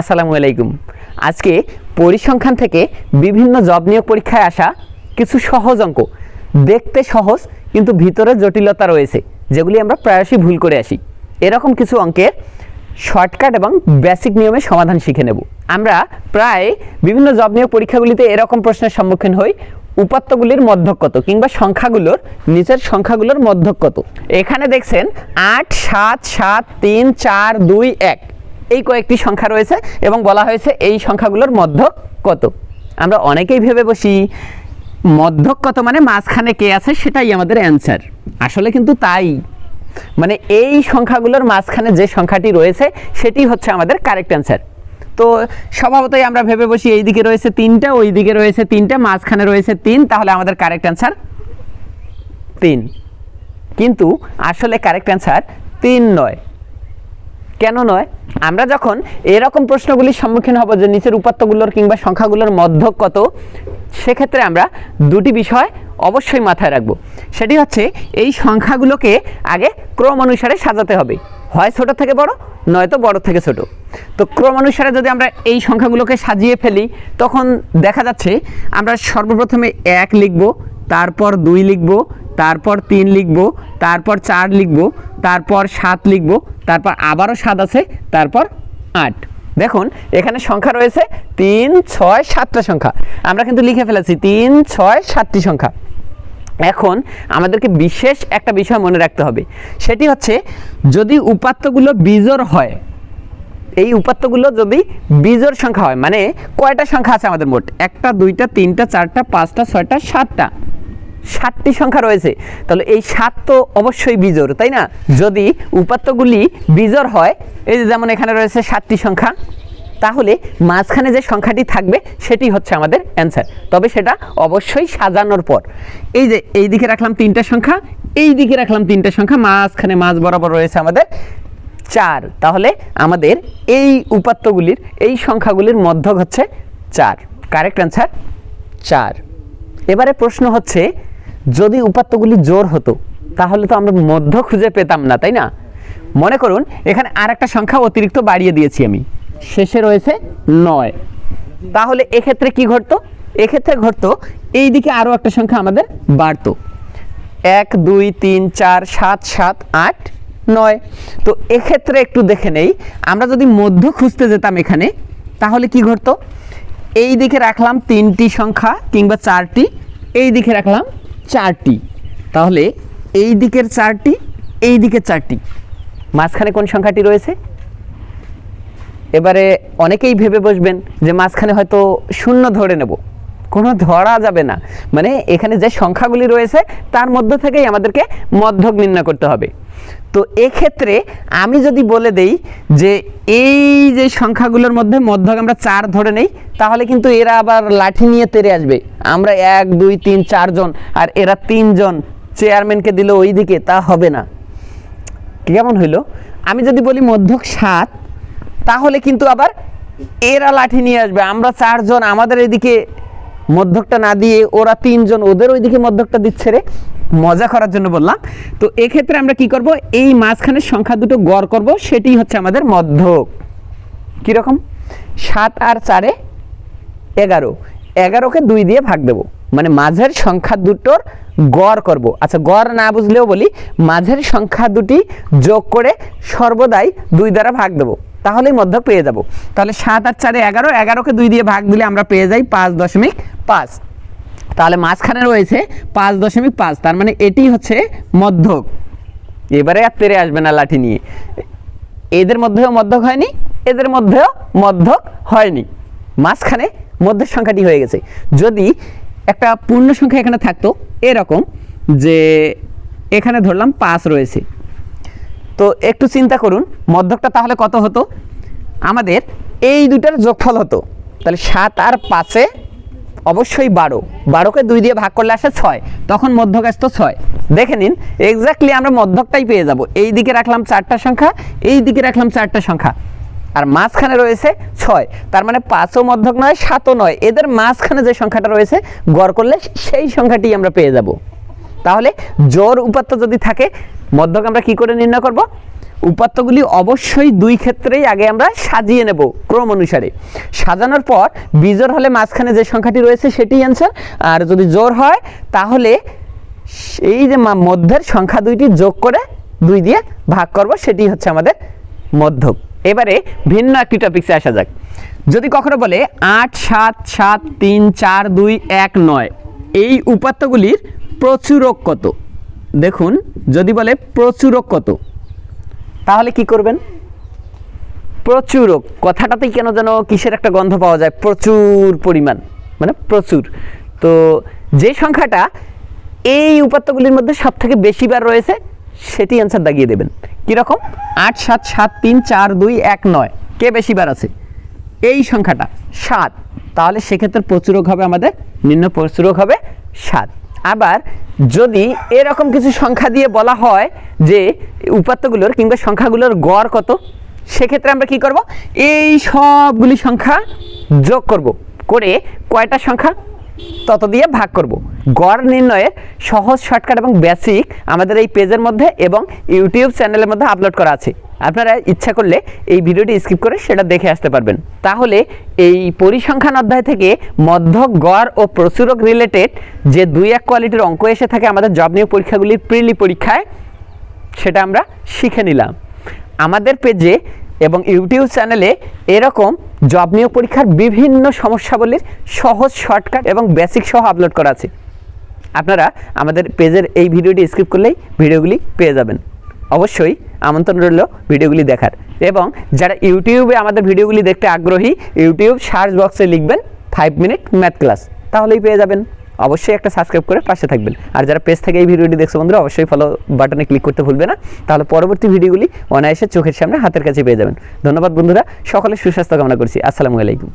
আসসালামু আলাইকুম। আজকে পরিসংখ্যান থেকে বিভিন্ন জব নিয়োগ পরীক্ষায় আসা কিছু সহজ অঙ্ক। দেখতে সহজ, কিন্তু ভিতরে জটিলতা রয়েছে, যেগুলি আমরা প্রায়শই ভুল করে আসি। এরকম কিছু অঙ্কের শর্টকাট এবং বেসিক নিয়মের সমাধান শিখে নেব। আমরা প্রায় বিভিন্ন জব নিয়োগ পরীক্ষাগুলিতে এরকম প্রশ্নের সম্মুখীন হই, উপাত্তগুলির মধ্যক কত কিংবা সংখ্যাগুলোর, নিচের সংখ্যাগুলোর মধ্যক কত এখানে দেখছেন আট, সাত সাত, তিন, চার, দুই, এক। এই কয়েকটি সংখ্যা রয়েছে এবং বলা হয়েছে এই সংখ্যাগুলোর মধ্যক কত। আমরা অনেকেই ভেবে বসি মধ্যক কত মানে মাঝখানে কে আছে সেটাই আমাদের অ্যান্সার আসলে কিন্তু তাই। মানে এই সংখ্যাগুলোর মাঝখানে যে সংখ্যাটি রয়েছে সেটি হচ্ছে আমাদের কারেক্ট অ্যান্সার তো স্বভাবতই আমরা ভেবে বসি এই দিকে রয়েছে তিনটা, ওই দিকে রয়েছে তিনটা, মাঝখানে রয়েছে তিন, তাহলে আমাদের কারেক্ট অ্যান্সার তিন। কিন্তু আসলে কারেক্ট অ্যান্সার তিন নয়। কেন নয়? আমরা যখন এরকম প্রশ্নগুলির সম্মুখীন হব যে নিচের উপাত্তগুলোর কিংবা সংখ্যাগুলোর মধ্য কত, সেক্ষেত্রে আমরা দুটি বিষয় অবশ্যই মাথায় রাখব। সেটি হচ্ছে এই সংখ্যাগুলোকে আগে ক্রম অনুসারে সাজাতে হবে। হয় ছোট থেকে বড়, নয়তো বড় থেকে ছোট। তো ক্রম অনুসারে যদি আমরা এই সংখ্যাগুলোকে সাজিয়ে ফেলি, তখন দেখা যাচ্ছে আমরা সর্বপ্রথমে এক লিখব, তারপর দুই লিখব তারপর তিন লিখব, তারপর চার লিখব, তারপর সাত লিখব, তারপর আবারও সাত আছে, তারপর আট। দেখুন, এখানে সংখ্যা রয়েছে তিন, ছয়, সাতটা সংখ্যা। আমরা কিন্তু লিখে ফেলেছি তিন, ছয়, সাতটি সংখ্যা। এখন আমাদেরকে বিশেষ একটা বিষয় মনে রাখতে হবে। সেটি হচ্ছে, যদি উপাত্তগুলো বিজোর হয়, এই উপাত্তগুলো যদি বিজোড় সংখ্যা হয় মানে কয়টা সংখ্যা আছে আমাদের মোট? একটা, দুইটা, তিনটা, চারটা, পাঁচটা, ছয়টা, সাতটা। সাতটি সংখ্যা রয়েছে। তাহলে এই সাত তো অবশ্যই বিজোড়, তাই না? যদি উপাত্তগুলি বিজোড় হয়, এই যে যেমন এখানে রয়েছে সাতটি সংখ্যা, তাহলে মাঝখানে যে সংখ্যাটি থাকবে, সেটি হচ্ছে আমাদের অ্যান্সার তবে সেটা অবশ্যই সাজানোর পর। এই যে এই দিকে রাখলাম তিনটা সংখ্যা, এই দিকে রাখলাম তিনটা সংখ্যা, মাঝখানে মাঝ বরাবর রয়েছে আমাদের চার। তাহলে আমাদের এই উপাত্তগুলির, এই সংখ্যাগুলির মধ্যক হচ্ছে চার। কারেক্ট অ্যান্সার চার। এবারে প্রশ্ন হচ্ছে যদি উপাত্তগুলি জোর হতো, তাহলে তো আমরা মধ্য খুঁজে পেতাম না, তাই না? মনে করুন, এখানে আর একটা সংখ্যা অতিরিক্ত বাড়িয়ে দিয়েছি আমি। শেষে রয়েছে নয়। তাহলে এক্ষেত্রে কি ঘটতো? এক্ষেত্রে ঘটতো এই দিকে আরও একটা সংখ্যা আমাদের বাড়তো। এক, দুই, তিন, চার, সাত সাত, আট, নয়। তো এক্ষেত্রে একটু দেখে নেই, আমরা যদি মধ্য খুঁজতে যেতাম এখানে, তাহলে কি ঘটতো? এই দিকে রাখলাম তিনটি সংখ্যা কিংবা চারটি, এই দিকে রাখলাম চারটি। তাহলে এই দিকের চারটি, এই দিকের চারটি। মাঝখানে কোন সংখ্যাটি রয়েছে? এবারে অনেকেই ভেবে বসবেন যে মাঝখানে হয়তো শূন্য ধরে নেব। কোনো ধরা যাবে না। মানে এখানে যে সংখ্যাগুলি রয়েছে, তার মধ্য থেকেই আমাদেরকে মধ্যক নির্ণয় করতে হবে। তো এক্ষেত্রে আমি যদি বলে দেই যে এই যে সংখ্যাগুলোর মধ্যে মধ্যক আমরা চার ধরে নেই, তাহলে কিন্তু এরা আবার লাঠি নিয়ে তেরে আসবে। আমরা এক, দুই, তিন চারজন আর এরা তিনজন চেয়ারম্যানকে দিল ওই দিকে তা হবে না। কেমন হইল? আমি যদি বলি মধ্যক সাত, তাহলে কিন্তু আবার এরা লাঠি নিয়ে আসবে। আমরা চারজন আমাদের এদিকে মধ্যকটা না দিয়ে ওরা তিনজন ওদের ওইদিকে মধ্যকটা দিচ্ছে রে। মজা করার জন্য বললাম। তো এক্ষেত্রে আমরা কি করব? এই মাঝখানের সংখ্যা দুটো গড় করব সেটি হচ্ছে আমাদের মধ্যক। কীরকম? সাত আর চারে এগারো। এগারোকে দুই দিয়ে ভাগ দেব। মানে মাঝের সংখ্যা দুটোর গড় করব। আচ্ছা গড় না বুঝলেও বলি, মাঝের সংখ্যা দুটি যোগ করে সর্বদাই দুই দ্বারা ভাগ দেব। তাহলেই মধ্যক পেয়ে যাব। তাহলে সাত আর চারে এগারো, এগারোকে দুই দিয়ে ভাগ দিলে আমরা পেয়ে যাই পাঁচ দশমিক পাঁচ। তাহলে মাঝখানে রয়েছে পাঁচ দশমিক পাঁচ, তার মানে এটি হচ্ছে মধ্যক। এবারে আর তেরে আসবে না লাঠি নিয়ে। এদের মধ্যেও মধ্যক হয়নি, এদের মধ্যেও মধ্যক হয়নি। মাঝখানে মধ্যের সংখ্যাটি হয়ে গেছে। যদি একটা পূর্ণ সংখ্যা এখানে থাকতো, এরকম যে এখানে ধরলাম পাঁচ রয়েছে। তো একটু চিন্তা করুন, মধ্যকটা তাহলে কত হতো? আমাদের এই দুটার যোগফল হতো। তাহলে সাত আর পাঁচে অবশ্যই বারো। বারোকে দুই দিয়ে ভাগ করলে আসে ছয়। তখন মধ্যক আসতো ছয়। দেখে নিন এক্স্যাক্টলি আমরা মধ্যকটাই পেয়ে যাব। এই দিকে রাখলাম চারটা সংখ্যা, এই দিকে রাখলাম চারটা সংখ্যা। আর মাঝখানে রয়েছে ছয়। তার মানে পাঁচও মধ্যক নয়, সাতও নয়। এদের মাঝখানে যে সংখ্যাটা রয়েছে, গড় করলে সেই সংখ্যাটি আমরা পেয়ে যাব। তাহলে জোর উপাত্ত যদি থাকে মধ্যক আমরা কি করে নির্ণয় করব? উপাত্তগুলি অবশ্যই দুই ক্ষেত্রেই আগে আমরা সাজিয়ে নেব ক্রম অনুসারে। সাজানোর পর বিজোর হলে মাঝখানে যে সংখ্যাটি রয়েছে সেটি অ্যান্সার আর যদি জোর হয়, তাহলে এই যে মধ্যের সংখ্যা দুইটি যোগ করে দুই দিয়ে ভাগ করব, সেটি হচ্ছে আমাদের মধ্যক। এবারে ভিন্ন একটি টপিক্সে আসা যাক। যদি কখনো বলে আট, সাত সাত, তিন, চার, দুই, এক, নয়, এই উপাত্তগুলির প্রচুরক কত? দেখুন, যদি বলে প্রচুরক কত, তাহলে কি করবেন? প্রচুরক, কথাটাতেই কেন যেন কিসের একটা গন্ধ পাওয়া যায়? প্রচুর পরিমাণ মানে প্রচুর। তো যে সংখ্যাটা এই উপাত্তগুলির মধ্যে সব থেকে বেশি বার রয়েছে, সেটি অ্যান্সার দাগিয়ে দেবেন। কীরকম আট, সাত সাত, তিন, চার, দুই, এক, নয়। কে বেশি বার আছে? এই সংখ্যাটা, সাত। তাহলে সেক্ষেত্রে প্রচুরক হবে আমাদের, নিম্ন প্রচুরক হবে সাত। আবার যদি এরকম কিছু সংখ্যা দিয়ে বলা হয় যে উপাত্তগুলোর কিংবা সংখ্যাগুলোর গড় কত, সেক্ষেত্রে আমরা কি করব? এই সবগুলি সংখ্যা যোগ করব। করে কয়টা সংখ্যা? তত দিয়ে ভাগ করব। গড় নির্ণয়ের সহজ শর্টকাট এবং বেসিক আমাদের এই পেজের মধ্যে এবং ইউটিউব চ্যানেলের মধ্যে আপলোড করা আছে। আপনারা ইচ্ছা করলে এই ভিডিওটি স্কিপ করে সেটা দেখে আসতে পারবেন। তাহলে এই পরিসংখ্যান অধ্যায় থেকে মধ্যক গড় ও প্রচুরক রিলেটেড যে দুই এক কোয়ালিটির অঙ্ক এসে থাকে আমাদের জব নিয়োগ পরীক্ষাগুলির প্রিলি পরীক্ষায়, সেটা আমরা শিখে নিলাম। আমাদের পেজে এবং ইউটিউব চ্যানেলে এরকম জব নিয়োগ পরীক্ষার বিভিন্ন সমস্যাবলীর সহজ শর্টকাট এবং বেসিক সহ আপলোড করা আছে। আপনারা আমাদের পেজের এই ভিডিওটি স্কিপ করলেই ভিডিওগুলি পেয়ে যাবেন। অবশ্যই আমন্ত্রণ রইল ভিডিওগুলি দেখার। এবং যারা ইউটিউবে আমাদের ভিডিওগুলি দেখতে আগ্রহী, ইউটিউব সার্চ বক্সে লিখবেন ফাইভ মিনিট ম্যাথ ক্লাস তাহলেই পেয়ে যাবেন। অবশ্যই একটা সাবস্ক্রাইব করে পাশে থাকবেন। আর যারা পেজ থেকে এই ভিডিওটি দেখছ বন্ধুরা, অবশ্যই ফলো বাটনে ক্লিক করতে ভুলবে না। তাহলে পরবর্তী ভিডিওগুলি অনায়াসে চোখের সামনে হাতের কাছে পেয়ে যাবেন। ধন্যবাদ বন্ধুরা সকলে সুস্বাস্থ্য কামনা করছি। আসসালামু আলাইকুম।